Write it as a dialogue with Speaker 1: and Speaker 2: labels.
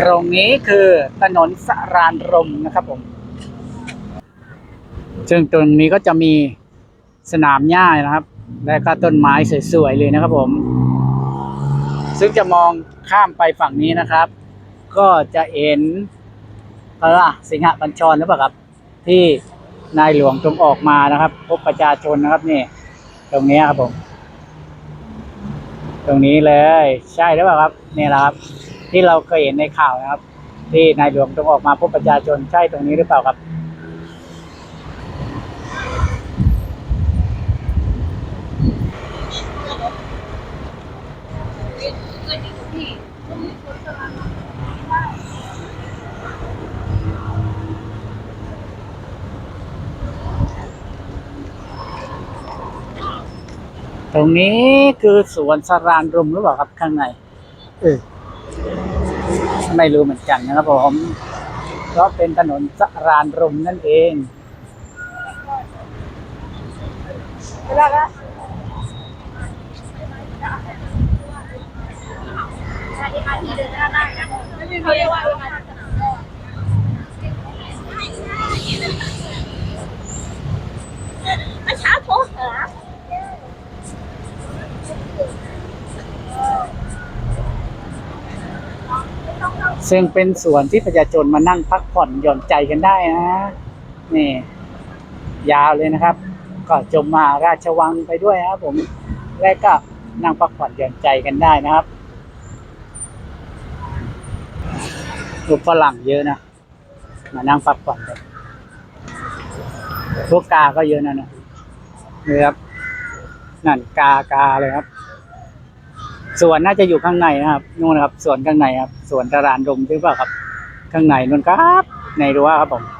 Speaker 1: ตรงนี้คือถนนสรานรมนะครับผม ซึ่งตรงนี้ก็จะมีสนามหญ้านะครับ และก็ต้นไม้สวยๆเลยนะครับผม ซึ่งจะมองข้ามไปฝั่งนี้นะครับ ก็จะเห็นอะไรล่ะสิงหบัญชรหรือเปล่าครับ ที่นายหลวงตรงออกมานะครับ พบประชาชนนะครับนี่ ตรงนี้ครับผม ตรงนี้เลย ใช่หรือเปล่าครับ นี่แหละครับ ที่เราเคยเห็นในข่าวนะครับ ที่นายหลวงตรงออกมาพบประชาชนใช่ตรงนี้หรือเปล่าครับ ตรงนี้คือสวนสรานรมหรือเปล่าครับข้างในเออ ไม่รู้เหมือนกันนะครับผมเพราะเป็นถนนสรานรมนั่นเอง
Speaker 2: เขาเรียกว่า เมื่อเช้าโทรหา
Speaker 1: ซึ่งเป็นส่วนที่ประชาชนมานั่งพักผ่อนหย่อนใจกันได้นะนี่ ยาวเลยนะครับ ก็ชมมาราชวังไปด้วยครับผมและก็นั่งพักผ่อนหย่อนใจกันได้นะครับรูปฝรั่งเยอะนะ มานั่งพักผ่อนกันพวกกาก็เยอะนะนะนี่ครับนั่นกากาเลยครับ สวนน่าจะอยู่ข้างในนะครับนู่นนะครับสวนข้างในครับสวนตารานดมหรือเปล่าครับ ข้างในนู่นครับ ในรั้วครับผม